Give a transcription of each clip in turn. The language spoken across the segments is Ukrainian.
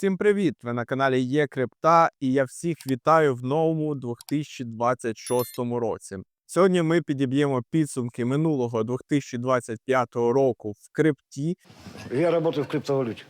Всім привіт! Ви на каналі Є Крипта, і я всіх вітаю в новому 2026 році. Сьогодні ми підіб'ємо підсумки минулого 2025 року в крипті, Я работаю в криптовалюте.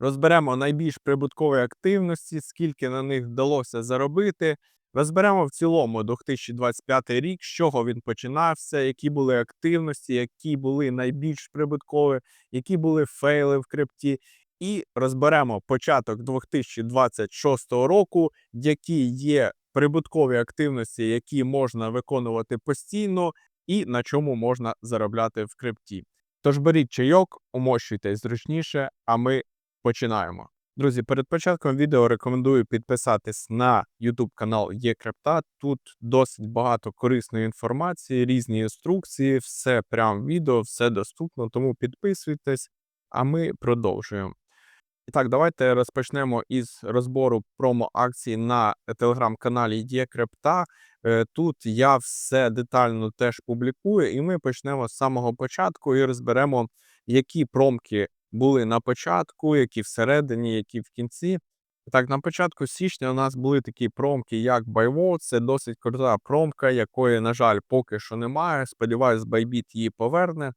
розберемо найбільш прибуткові активності, скільки на них вдалося заробити. Розберемо в цілому 2025 рік, з чого він починався, які були активності, які були найбільш прибуткові, які були фейли в крипті. І розберемо початок 2026 року, які є прибуткові активності, які можна виконувати постійно, і на чому можна заробляти в крипті. Тож беріть чайок, умощуйтесь зручніше, а ми починаємо. Друзі, перед початком відео рекомендую підписатись на YouTube канал Є Крипта. Тут досить багато корисної інформації, різні інструкції, все прям відео, все доступно, тому підписуйтесь, а ми продовжуємо. І так, давайте розпочнемо із розбору промо-акцій на телеграм-каналі Є Крипта. Е, Тут я все детально теж публікую, і ми почнемо з самого початку і розберемо, які промки були на початку, які всередині, які в кінці. Так, на початку січня у нас були такі промки, як BuyWall. Це досить крута промка, якої, на жаль, поки що немає. Сподіваюсь, Bybit її поверне.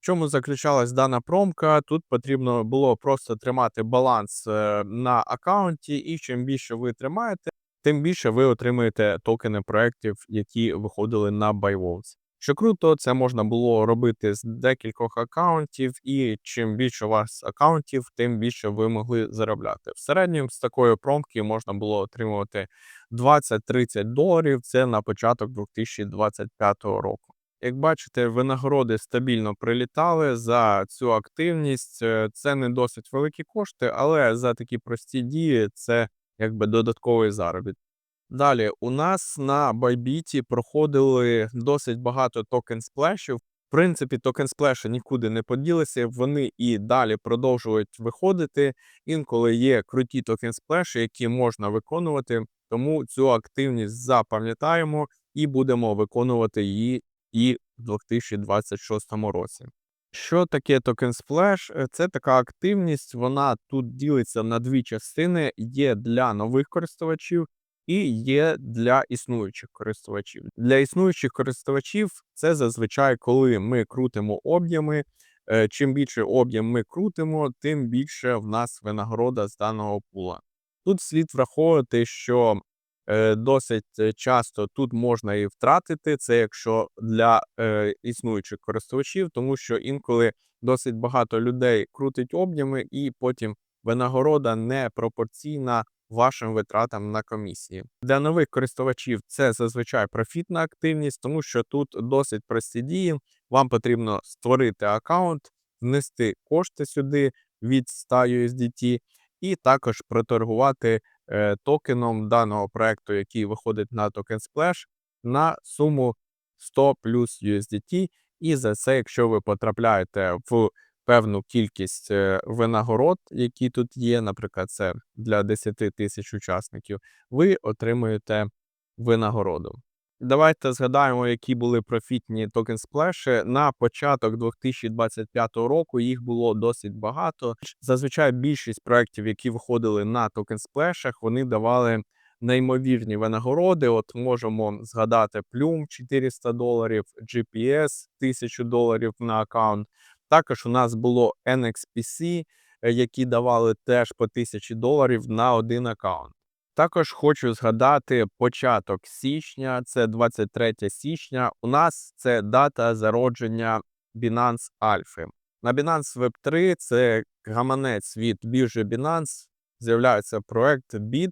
В чому заключалась дана промка? Тут потрібно було просто тримати баланс е, на аккаунті, і чим більше ви тримаєте, тим більше ви отримуєте токени проєктів, які виходили на BuyWalls. Що круто, це можна було робити з декількох аккаунтів, і чим більше у вас аккаунтів, тим більше ви могли заробляти. В середньому з такої промки можна було отримувати 20-30 доларів. Це на початок 2025 року. Як бачите, винагороди стабільно прилітали за цю активність. Е, Це не досить великі кошти, але за такі прості дії це якби додатковий заробіт. Далі у нас на Bybit проходили досить багато токен сплешів. В принципі, токен сплеші нікуди не поділися, вони і далі продовжують виходити. Інколи є круті токен сплеші, які можна виконувати. Тому цю активність запам'ятаємо і будемо виконувати її і в 2026 році. Що таке токен сплеш? Е, Це така активність, вона тут ділиться на дві частини: є для нових користувачів і є для існуючих користувачів. Для існуючих користувачів це зазвичай, коли ми крутимо об'єми. Е, Чим більше об'єм ми крутимо, тим більше в нас винагорода з даного пула. Тут слід враховувати, що досить е, часто тут можна і втратити це, якщо для е, існуючих користувачів, тому що інколи досить багато людей крутить об'єми, і потім винагорода не пропорційна вашим витратам на комісії. Для нових користувачів це зазвичай профітна активність, тому що тут досить прості дії. Вам потрібно створити аккаунт, внести кошти сюди від 100 USDT, і також проторгувати е, токеном даного проекту, який виходить на токен Splash, на суму 100 плюс USDT. І за це, якщо ви потрапляєте в певну кількість е, винагород, які тут є, наприклад, це для 10 тисяч учасників, ви отримуєте винагороду. Давайте згадаємо, які були профітні токен сплеші. На початок 2025 року їх було досить багато. Зазвичай більшість проєктів, які виходили на токен сплешах, вони давали неймовірні винагороди. От можемо згадати Plum 400 доларів, GPS 1000 доларів на аккаунт. Також у нас було NXPC, е, які давали теж по 1000 доларів на один аккаунт. Також хочу згадати початок січня, це 23 січня. У нас це дата зародження Binance Alpha. На Binance Web3 це гаманець від біржі Binance, з'являється проект BIT.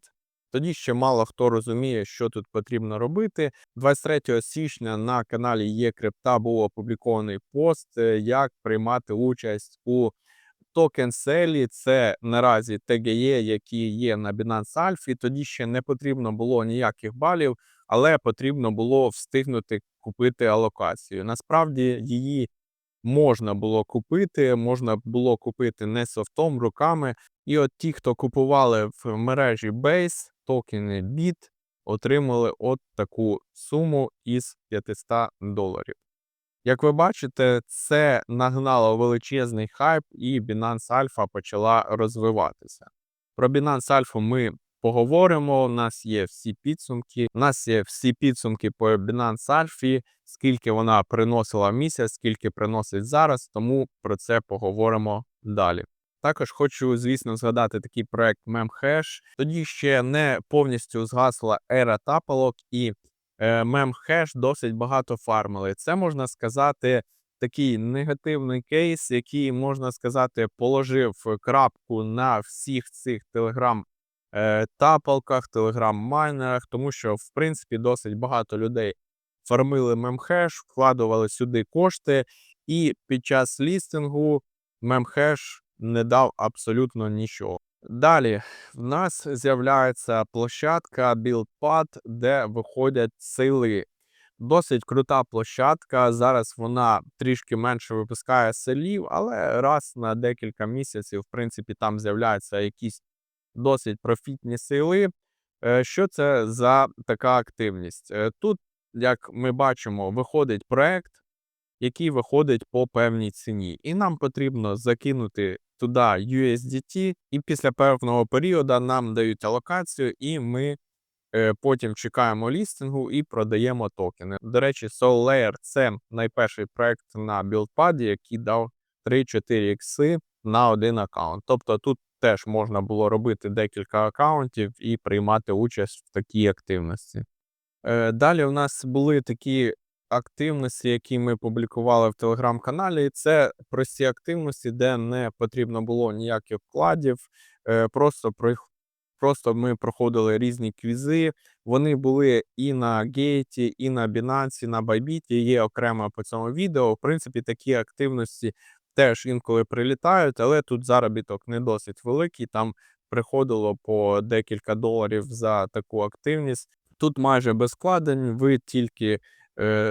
Тоді ще мало хто розуміє, що тут потрібно робити. 23 січня на каналі Є Крипта був опублікований пост, е, як приймати участь у токен селі. Це наразі TGE, які є на Binance Alpha. Тоді ще не потрібно було ніяких балів, але потрібно було встигнути купити алокацію. Насправді її можна було купити, можна було купити не софтом руками. І от ті, хто купували в мережі Base, токени BIT, отримали от таку суму із 500 доларів. Як ви бачите, це нагнало величезний хайп, і Binance Alpha почала розвиватися. Про Binance Alpha ми поговоримо. У нас є всі підсумки. У нас є всі підсумки по Binance Alpha, скільки вона приносила місяць, скільки приносить зараз. Тому про це поговоримо далі. Також хочу, звісно, згадати такий проект Memhash. Тоді ще не повністю згасла ера тапалок, і е, Memhash досить багато фармили. Це можна сказати такий негативний кейс, який можна сказати, положив крапку на всіх цих телеграм е, тапалках, телеграм-майнерах, тому що в принципі досить багато людей фармили мемхеш, вкладували сюди кошти, і під час лістингу мемхеш не дав абсолютно нічого. Далі в нас з'являється площадка BuildPad, де виходять сили. Досить крута площадка. Зараз вона трішки менше випускає селів, але раз на декілька місяців, в принципі, там з'являються якісь досить профітні сили. Е, Що це за така активність? Е, Тут, як ми бачимо, виходить проект, який виходить по певній ціні, і нам потрібно закинути туди USDT, і після певного періоду нам дають алокацію, і ми е, потім чекаємо лістингу і продаємо токени. До речі, SoulLayer – це найперший проект на білдпаді, який дав 3-4 ікси на один аккаунт. Тобто тут теж можна було робити декілька аккаунтів і приймати участь в такій активності. Е, Далі у нас були такі активності, які ми публікували в телеграм-каналі. Це прості активності, де не потрібно було ніяких вкладів. е, Просто Просто ми проходили різні квізи. Вони були і на Гейті, і на Binance, і на Bybit. Є окремо по цьому відео. В принципі, такі активності теж інколи прилітають, але тут заробіток не досить великий. Там приходило по декілька доларів за таку активність. Тут майже без вкладень, ви тільки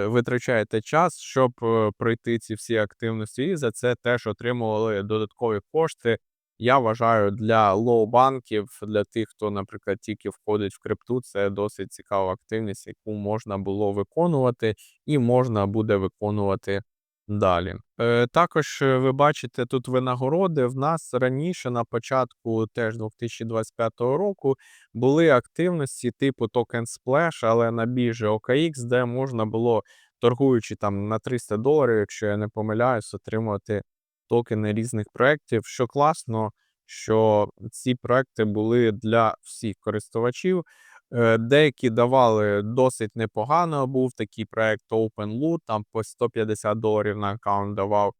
витрачаєте час, щоб е, пройти ці всі активності, і за це теж отримували додаткові кошти. Я вважаю, для лоу-банків, для тих, хто, наприклад, тільки входить в крипту, це досить цікава активність, яку можна було виконувати і можна буде виконувати далі. Е, також е, ви бачите тут винагороди. В нас раніше на початку теж 2025 року були активності типу Token Splash, але на біржі OKX, де можна було, торгуючи там на 300 доларів, якщо я не помиляюсь, отримувати токени різних проєктів. Що класно, що ці проекти були для всіх користувачів. Е, Деякі давали досить непогано. Був такий проект OpenLoot, там по 150 доларів на аккаунт давав.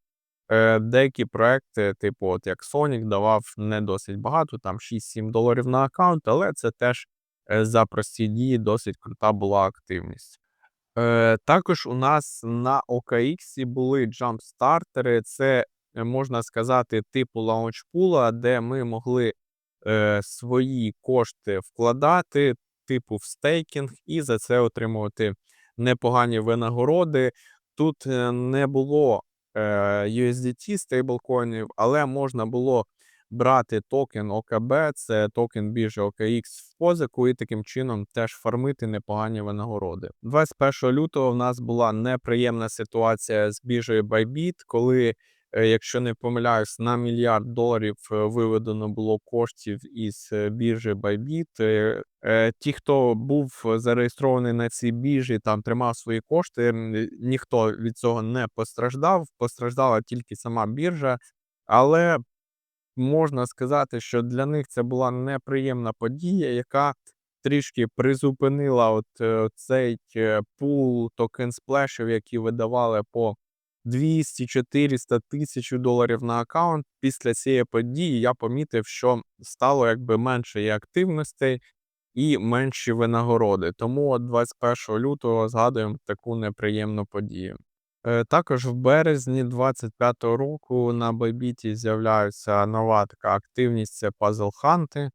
Е, Деякі проекти, типу, от як Sonic, давав не досить багато, там 6-7 доларів на аккаунт, але це теж е, за прості дії досить крута була активність. Також у нас на OKX були джампстартери. Це можна сказати, типу лаунчпула, де ми могли свої кошти вкладати, типу в стейкінг, і за це отримувати непогані винагороди. Тут е, не було е, USDT стейблкоїнів, але можна було брати токен ОКБ, це токен біржі OKX в позику, і таким чином теж фармити непогані винагороди. 21 лютого в нас була неприємна ситуація з біржею Bybit, коли, якщо не помиляюсь, на мільярд доларів е, виведено було коштів із е, біржі Bybit. Е, е, Ті, хто був зареєстрований на цій біржі, там тримав свої кошти, ніхто від цього не постраждав. Постраждала тільки сама біржа, але можна сказати, що для них це була неприємна подія, яка трішки призупинила от е, цей е, пул токен сплешів, які видавали по 200, 400, 1000 доларів на аккаунт. Після цієї події я помітив, що стало якби менше і активностей і менші винагороди. Тому от 21 лютого згадуємо таку неприємну подію. Е, Також в березні 25-го року на Bybit з'являється нова така активність це Puzzle Hunt.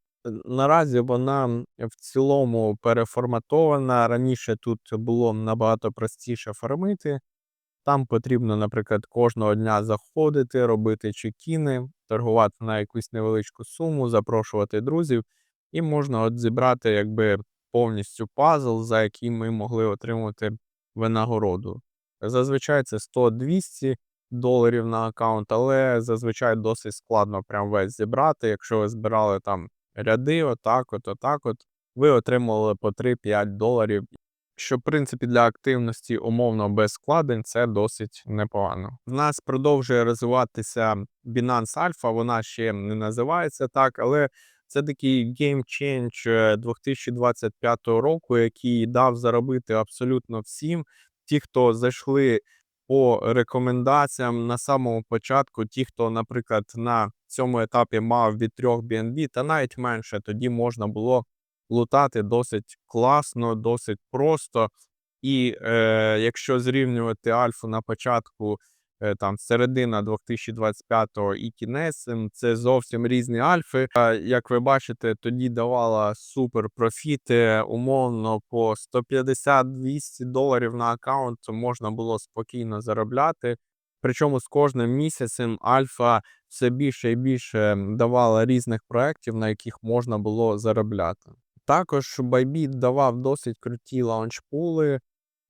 Наразі вона в цілому переформатована. Раніше тут було набагато простіше фармити. Там потрібно, наприклад, кожного дня заходити, робити чекіни, торгувати на якусь невеличку суму, запрошувати друзів, і можна от зібрати якби повністю пазл, за який ми могли отримати винагороду. Зазвичай це 100-200 доларів на аккаунт, але зазвичай досить складно прям весь зібрати. Якщо ви збирали там ряди, отак от, отак от, ви отримували по 3-5 доларів, що, в принципі, для активності умовно без вкладень це досить непогано. В нас продовжує розвиватися Binance Alpha, вона ще не називається так, але це такий е, 2025 року, який дав заробити абсолютно всім. Ті, хто зайшли по рекомендаціям на самому початку, ті, хто, наприклад, на цьому етапі мав від 3 BNB, та навіть менше, тоді можна було лутати досить класно, досить просто. І е, якщо зрівнювати альфу на початку, е, там середина 2025 і кінець, це зовсім різні альфи. А, як ви бачите, тоді давала супер профіти, умовно по 150-200 доларів на аккаунт можна було спокійно заробляти. Причому з кожним місяцем альфа все більше і більше давала різних проєктів, на яких можна було заробляти. Також Bybit давав досить круті лаунчпули.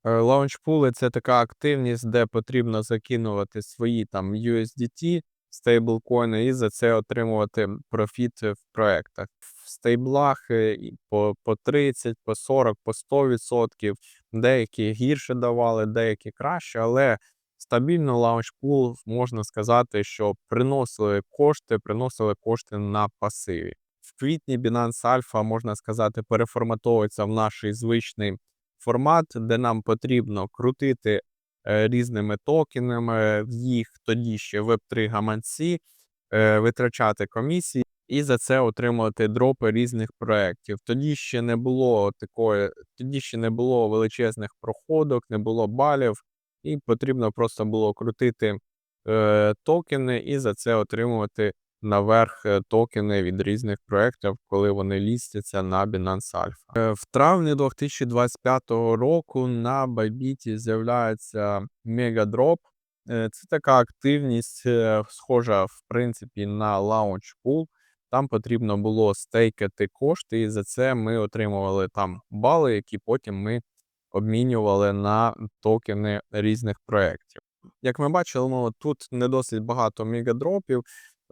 Е, Лаунчпули це така активність, де потрібно закинувати свої там USDT, стейблкоїни, і за це отримувати профіт в проектах. В стейблах е, по, по 30, по 40, по 100%. Деякі гірше давали, деякі краще, але стабільно лаунчпул можна сказати, що приносили кошти, приносили кошти на пасиві. Квітні Binance Alpha, можна сказати, переформатовується в наш звичний формат, де нам потрібно крутити е, різними токенами в їх тоді ще Web3 гаманці, е, витрачати комісії і за це отримувати дропи різних проєктів. Тоді ще не було такої, тоді ще не було величезних проходок, не було балів, і потрібно просто було крутити е, токени і за це отримувати наверх е, токени від різних проєктів, коли вони лістяться на Binance Alpha. Е, В травні 2025 року на Bybit з'являється Megadrop. Е, Це така активність, схожа в принципі на Launch Pool. Там потрібно було стейкати кошти, і за це ми отримували там бали, які потім ми обмінювали на токени різних проєктів. Як ми бачили, ну, тут не досить багато мегадропів.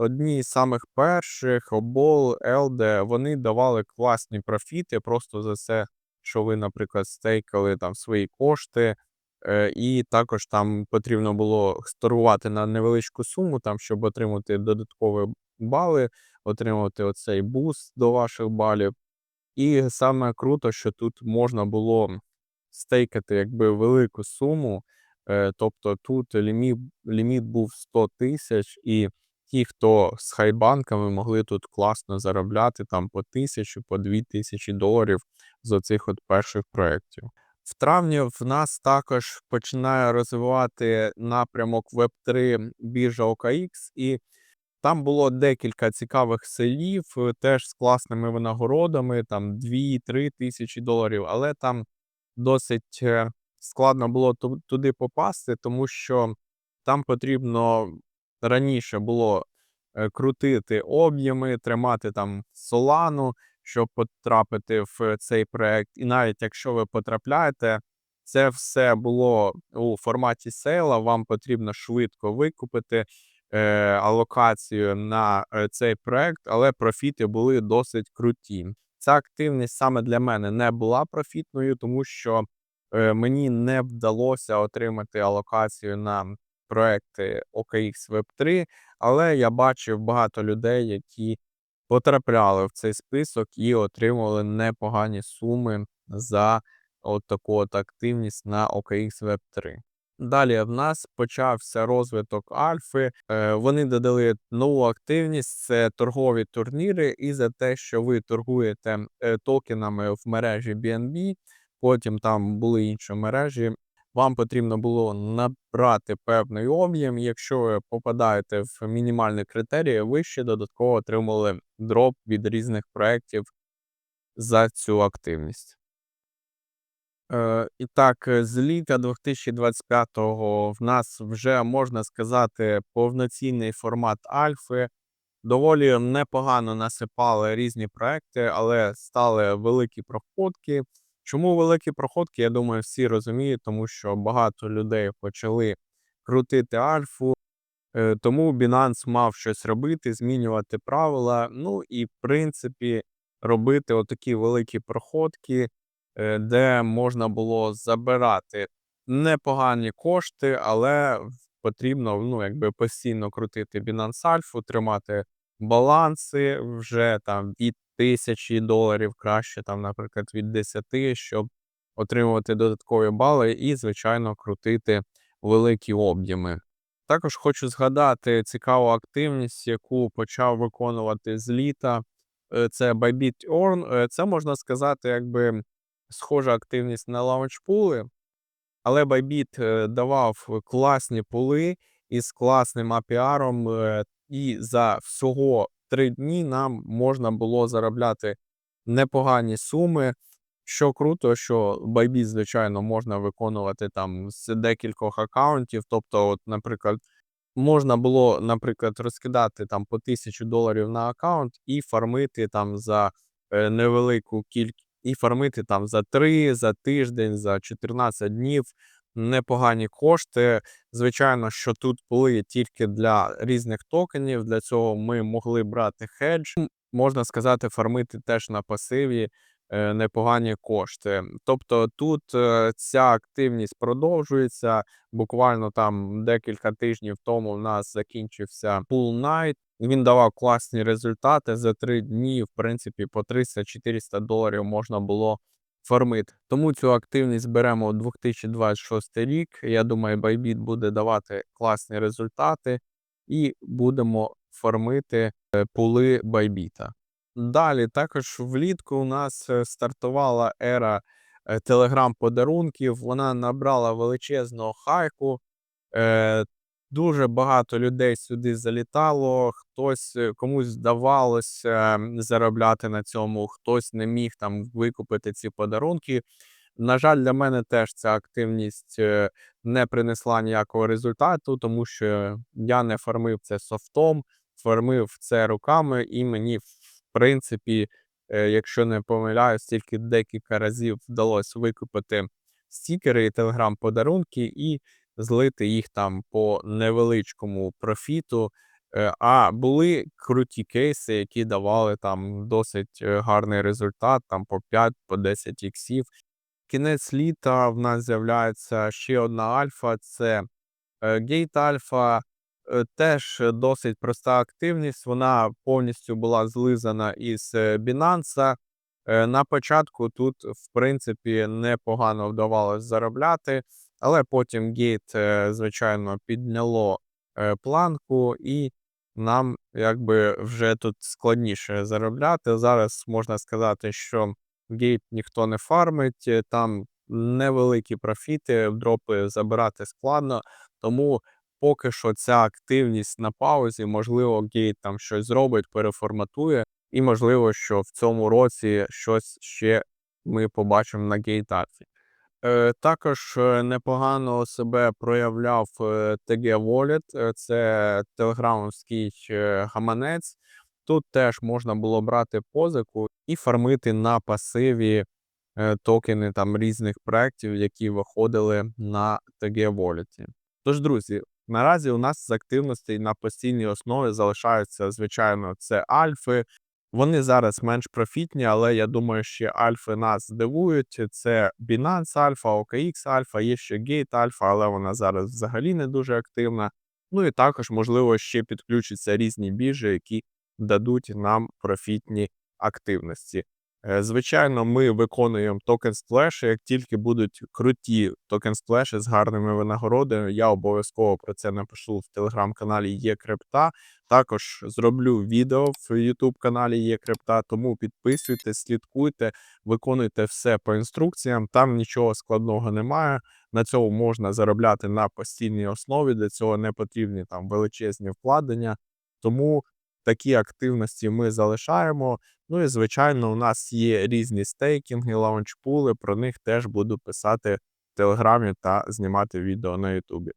Одні з самих перших, Обол, Елде, вони давали класні профіти просто за це, що ви, наприклад, стейкали там свої кошти. Е, і також там потрібно було торгувати на невеличку суму, там, щоб отримати додаткові бали, отримати оцей буст до ваших балів. І саме круто, що тут можна було стейкати якби велику суму. Е, тобто тут ліміт, ліміт був 100 тисяч, і ті, хто з хайбанками могли тут класно заробляти там по тисячу, по дві тисячі доларів з оцих от перших проєктів. В травні в нас також починає розвивати напрямок Web3 біржа OKX, і там було декілька цікавих селів, е, теж з класними винагородами, там 2-3 тисячі доларів, але там досить е, складно було туди попасти, тому що там потрібно раніше було е, крутити об'єми, тримати там солану, щоб потрапити в цей проект. І навіть якщо ви потрапляєте, це все було у форматі сейла. Вам потрібно швидко викупити е, алокацію на е, цей проект, але профіти були досить круті. Ця активність саме для мене не була профітною, тому що е, мені не вдалося отримати алокацію на проекти OKX Web3, але я бачив багато людей, які потрапляли в цей список і отримували непогані суми за от таку от активність на OKX Web3. Далі в нас почався розвиток альфи. Е, Вони додали нову активність, це торгові турніри, і за те, що ви торгуєте е, токенами в мережі BNB, потім там були інші мережі. Вам потрібно було набрати певний об'єм. Якщо ви попадаєте в мінімальні критерії, ви ще додатково отримали дроп від різних проєктів за цю активність. Е, і так, е, з літа 2025-го в нас вже можна сказати повноцінний формат альфи. Доволі непогано насипали різні проекти, але стали великі проходки. Чому великі проходки? Я думаю, всі розуміють, тому що багато людей почали крутити альфу. Е, Тому Binance мав щось робити, змінювати правила. Ну і в принципі робити отакі великі проходки, е, де можна було забирати непогані кошти, але потрібно ну, якби постійно крутити Binance Alpha, тримати баланси вже там від тисячі доларів, краще там, наприклад, від 10, щоб отримувати додаткові бали і, звичайно, крутити великі об'єми. Також хочу згадати цікаву активність, яку почав виконувати з літа. Е, Це Bybit Earn. Е, Це можна сказати, якби схожа активність на лаунчпули, але Bybit е, давав класні пули із класним е, і за всього три дні нам можна було заробляти непогані суми. Що круто, що Bybit, звичайно, можна виконувати там з декількох аккаунтів. Тобто, от, наприклад, можна було, наприклад, розкидати там по тисячу доларів на аккаунт і фармити там за е, невелику кількість, і фармити там за 3, за тиждень, за 14 днів непогані кошти. Звичайно, що тут були тільки для різних токенів. Для цього ми могли брати хедж. Можна сказати, фармити теж на пасиві е, непогані кошти. Тобто тут е, ця активність продовжується. Буквально там декілька тижнів тому в нас закінчився Pool Night. Він давав класні результати за три дні. В принципі, по 300-400 доларів можна було фармити. Тому цю активність беремо у 2026 рік. Я думаю, Bybit буде давати класні результати, і будемо фармити е, пули Bybit. Далі також влітку у нас е, стартувала ера е, телеграм-подарунків. Вона набрала величезного хайку. Дуже багато людей сюди залітало. Хтось е, комусь здавалося заробляти на цьому, хтось не міг там викупити ці подарунки. На жаль, для мене теж ця активність е, не принесла ніякого результату, тому що я не фармив це софтом, фармив це руками, і мені, в принципі, е, якщо не помиляюсь, тільки декілька разів вдалося викупити стікери і телеграм-подарунки і злити їх там по невеличкому профіту. Е, А були круті кейси, які давали там досить е, гарний результат, там по 5 по 10 іксів. Кінець літа в нас з'являється ще одна альфа. Це Гейт Альфа. Е, Теж е, досить проста активність. Вона повністю була злизана із е, Binance. Е, На початку тут, в принципі, непогано вдавалось заробляти, але потім Гейт, е, звичайно, підняло е, планку, і нам якби вже тут складніше заробляти. Зараз можна сказати, що Гейт ніхто не фармить, е, там невеликі профіти, дропи забирати складно, тому поки що ця активність на паузі, можливо, Гейт там щось зробить, переформатує, і можливо, що в цьому році щось ще ми побачимо на гейтафі. Е, також е, непогано себе проявляв е, TG Wallet, е, це телеграмовський е, гаманець. Тут теж можна було брати позику і фармити на пасиві е, токени там різних проєктів, які виходили на TG Wallet. Тож, друзі, наразі у нас з активностей на постійній основі залишаються, звичайно, це альфи. Вони зараз менш профітні, але я думаю, що альфи нас здивують. Це Binance Alpha, OKX Alpha, є ще Gate Alpha, але вона зараз взагалі не дуже активна. Ну і також, можливо, ще підключаться різні біржі, які дадуть нам профітні активності. Е, Звичайно, ми виконуємо токен сплеші. Як тільки будуть круті токен сплеші з гарними винагородами, я обов'язково про це напишу в телеграм-каналі Є Крипта. Також зроблю відео в YouTube каналі Є Крипта. Тому підписуйтесь, слідкуйте, виконуйте все по інструкціям. Там нічого складного немає. На цьому можна заробляти на постійній основі. Для цього не потрібні там величезні вкладення. Тому такі активності ми залишаємо. Ну і звичайно, у нас є різні стейкінги, лаунчпули. Про них теж буду писати в Телеграмі та знімати відео на Ютубі.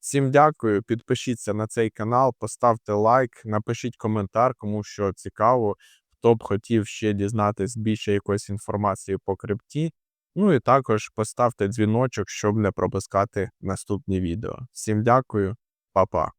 Всім дякую, підпишіться на цей канал, поставте лайк, напишіть коментар, кому що цікаво, хто б хотів ще дізнатись більше якоїсь інформації по крипті. Ну і також поставте дзвіночок, щоб не пропускати наступні відео. Всім дякую, па-па.